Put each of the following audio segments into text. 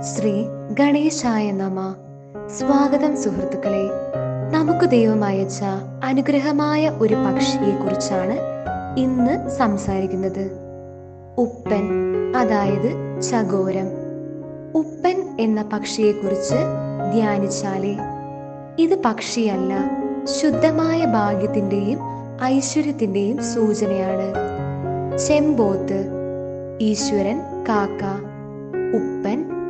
ശ്രീ ഗണേശായ നമ. സ്വാഗതം സുഹൃത്തുക്കളെ. നമുക്ക് ദൈവം അയച്ച അനുഗ്രഹമായ ഒരു പക്ഷിയെ കുറിച്ചാണ് ഇന്ന് സംസാരിക്കുന്നത്. ഉപ്പൻ അതായത് ചകോരം. ഉപ്പൻ എന്ന പക്ഷിയെ കുറിച്ച് ധ്യാനിച്ചാലേ. ഇത് പക്ഷിയല്ല ശുദ്ധമായ ഭാഗ്യത്തിന്റെയും ഐശ്വര്യത്തിന്റെയും സൂചനയാണ്. ചെമ്പോത്ത് ഈശ്വരൻ കാക്ക.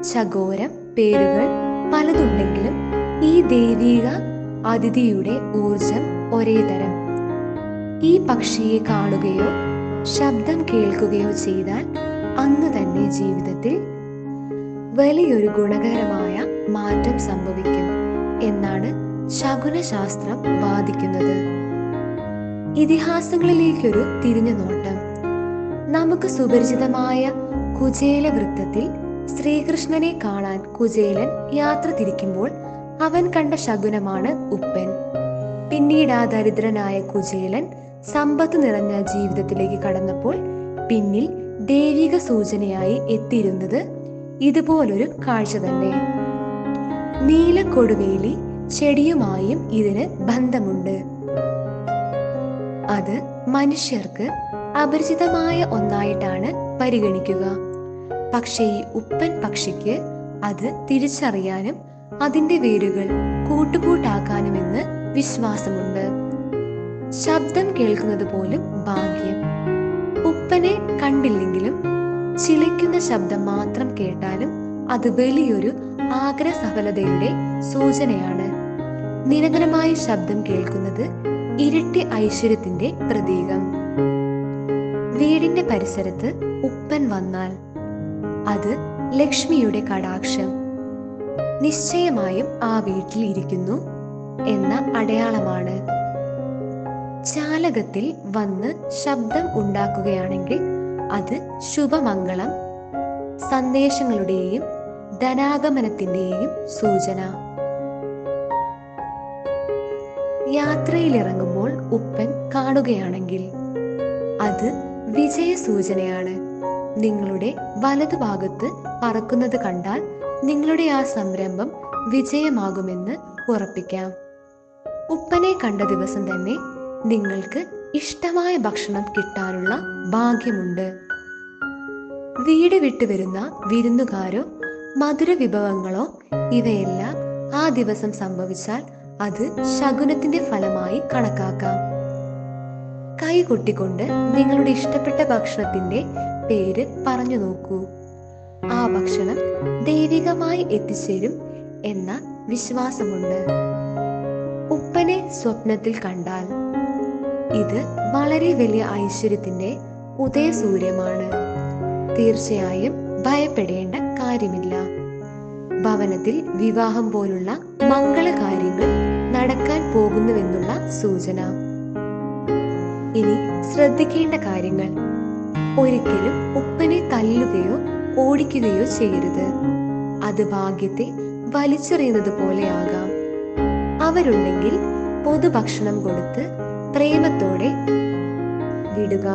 ചകോരം പേരുകൾ പലതുണ്ടെങ്കിലും ഈ ദൈവിക അതിഥിയുടെ ഊർജം ഒരേ തരം. ഈ പക്ഷിയെ കാണുകയോ ശബ്ദം കേൾക്കുകയോ ചെയ്താൽ അന്ന് തന്നെ ജീവിതത്തിൽ വലിയൊരു ഗുണകരമായ മാറ്റം സംഭവിക്കും എന്നാണ് ശകുനശാസ്ത്രം വാദിക്കുന്നത്. ഇതിഹാസങ്ങളിലേക്കൊരു തിരിഞ്ഞു നോട്ടം. നമുക്ക് സുപരിചിതമായ കുചേല വൃത്തത്തിൽ ശ്രീകൃഷ്ണനെ കാണാൻ കുചേലൻ യാത്ര തിരിക്കുമ്പോൾ അവൻ കണ്ട ശകുനമാണ് ഉപ്പൻ. പിന്നീട് ആ ദരിദ്രനായ കുചേലൻ സമ്പത്ത് നിറഞ്ഞ ജീവിതത്തിലേക്ക് കടന്നപ്പോൾ പിന്നിൽ ദൈവിക സൂചനയായി എത്തിയിരുന്നത് ഇതുപോലൊരു കാഴ്ച തന്നെ. നീലക്കൊടുവേലി ചെടിയുമായും ഇതിന് ബന്ധമുണ്ട്. അത് മനുഷ്യർക്ക് അപരിചിതമായ ഒന്നായിട്ടാണ് പരിഗണിക്കുക. പക്ഷേ ഉപ്പൻ പക്ഷിക്ക് അത് തിരിച്ചറിയാനും അതിന്റെ വേരുകൾ കൂട്ടുകൂട്ടാക്കാനുമെന്ന് വിശ്വാസമുണ്ട്. ശബ്ദം കേൾക്കുന്നത് പോലും ഭാഗ്യം. ഉപ്പനെ കണ്ടില്ലെങ്കിലും ചിലയ്ക്കുന്ന ശബ്ദം മാത്രം കേട്ടാലും അത് വലിയൊരു ആഗ്രഹ സഫലതയുടെ സൂചനയാണ്. നിരന്തരമായ ശബ്ദം കേൾക്കുന്നത് ഇരട്ടി ഐശ്വര്യത്തിന്റെ പ്രതീകം. വീടിന്റെ പരിസരത്ത് ഉപ്പൻ വന്നാൽ അത് ലക്ഷ്മിയുടെ കടാക്ഷം. നിശ്ചയമായും ആ വീട്ടിൽ ഇരിക്കുന്നു എന്ന അടയാളമാണ്. ചാലകത്തിൽ വന്ന് ശബ്ദം ഉണ്ടാക്കുകയാണെങ്കിൽ അത് ശുഭമംഗളം സന്ദേശങ്ങളുടെയും ധനാഗമനത്തിന്റെയും സൂചന. യാത്രയിലിറങ്ങുമ്പോൾ ഉപ്പൻ കാണുകയാണെങ്കിൽ അത് വിജയ സൂചനയാണ് നിങ്ങളുടെ വലതുഭാഗത്ത് പറക്കുന്നത് കണ്ടാൽ നിങ്ങളുടെ ആ സംരംഭം വിജയമാകുമെന്ന് ഉറപ്പിക്കാം. ഉപ്പനെ കണ്ട ദിവസം തന്നെ നിങ്ങൾക്ക് ഇഷ്ടമായ ഭക്ഷണം കിട്ടാനുള്ള ഭാഗ്യമുണ്ട്. വീട് വിട്ടു വരുന്ന വിരുന്നുകാരോ മധുര വിഭവങ്ങളോ ഇവയെല്ലാം ആ ദിവസം സംഭവിച്ചാൽ അത് ശകുനത്തിന്റെ ഫലമായി കണക്കാക്കാം. കൈ കൊട്ടിക്കൊണ്ട് നിങ്ങളുടെ ഇഷ്ടപ്പെട്ട ഭക്ഷണത്തിന്റെ പേര് പറഞ്ഞു നോക്കൂ. ആ ഭക്ഷണം ദൈവികമായി എത്തിച്ചേരും എന്ന വിശ്വാസമുണ്ട്. ഉപ്പനെ സ്വപ്നത്തിൽ കണ്ടാൽ ഇത് വളരെ വലിയ ഐശ്വര്യത്തിന്റെ ഉദയസൂര്യമാണ്. തീർച്ചയായും ഭയപ്പെടേണ്ട കാര്യമില്ല. ഭവനത്തിൽ വിവാഹം പോലുള്ള മംഗളകാര്യങ്ങൾ നടക്കാൻ പോകുന്നുവെന്നുള്ള സൂചന. ഇനി ശ്രദ്ധിക്കേണ്ട കാര്യങ്ങൾ. ഒരിക്കലും ഉപ്പനെ തല്ലുകയോ ഓടിക്കുകയോ ചെയ്യരുത്. അത് ഭാഗ്യത്തെ വലിച്ചെറിയുന്നത് പോലെയാകാം. അവരുണ്ടെങ്കിൽ പൊതുഭക്ഷണം കൊടുത്ത് പ്രേമത്തോടെ വിടുക.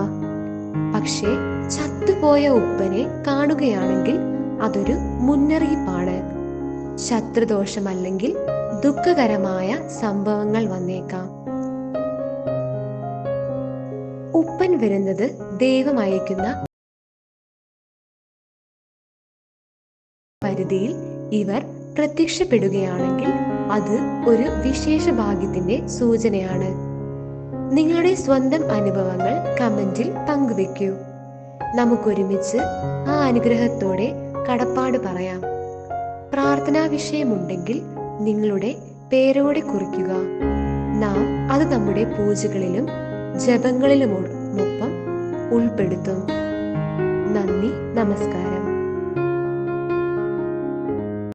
പക്ഷേ ചത്തുപോയ ഉപ്പനെ കാണുകയാണെങ്കിൽ അതൊരു മുന്നറിയിപ്പാണ്. ശത്രുദോഷമല്ലെങ്കിൽ ദുഃഖകരമായ സംഭവങ്ങൾ വന്നേക്കാം. ഉപ്പൻ വരുന്നത് ദൈവം അയക്കുന്ന പരിധിയിൽ ഇവർ പ്രത്യക്ഷപ്പെടുകയാണെങ്കിൽ അത് ഒരു വിശേഷ ഭാഗ്യത്തിന്റെ സൂചനയാണ്. നിങ്ങളുടെ സ്വന്തം അനുഭവങ്ങൾ കമന്റിൽ പങ്കുവെക്കൂ നമുക്കൊരുമിച്ച് ആ അനുഗ്രഹത്തോടെ കടപ്പാട് പറയാം. പ്രാർത്ഥനാ വിഷയമുണ്ടെങ്കിൽ നിങ്ങളുടെ പേരോടെ കുറിക്കുക. നാം അത് നമ്മുടെ പൂജകളിലും ജപങ്ങളിലുമൊപ്പം ഉൾപ്പെടുത്തും. നന്ദി നമസ്കാരം.